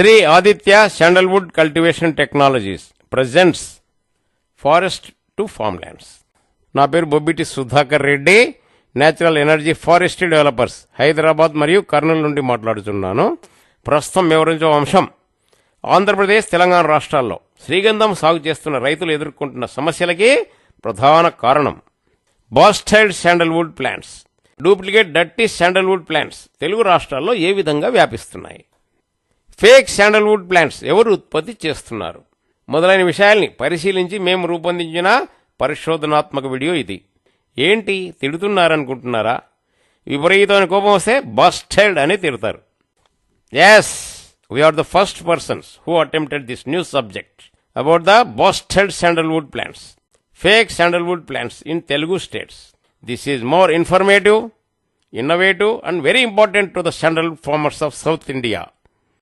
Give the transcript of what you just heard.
Shri Aditya sandalwood cultivation technologies presents forest to farm lands నా పేరు Bobbiti Sudhakar Reddy natural energy forest developers Hyderabad మరియు కర్నూలు నుండి మాట్లాడుతున్నాను. ప్రస్తుతం వివరించే అంశం ఆంధ్రప్రదేశ్ తెలంగాణ రాష్ట్రాల్లో శ్రీగంధం సాగు చేస్తున్న రైతులు ఎదుర్కొంటున్న సమస్యలకి ప్రధాన కారణం bastard sandalwood plants. Duplicate dirty sandalwood plants Telugu రాష్ట్రాల్లో ఏ విధంగా వ్యాపిస్తున్నాయి? ఫేక్ శాండల్వుడ్ ప్లాంట్స్ ఎవరు ఉత్పత్తి చేస్తున్నారు? మొదలైన విషయాల్ని పరిశీలించి మేము రూపొందించిన పరిశోధనాత్మక వీడియో ఇది. ఏంటి? తిడుతున్నారనుకుంటున్నారా? విపరీతమైన కోపం వస్తే బస్టెడ్ అని తిడతారు. Yes we are the first persons who attempted this new subject about the bastard sandalwood plants fake sandalwood plants in Telugu states this is more informative innovative and very important to the sandalwood farmers of South India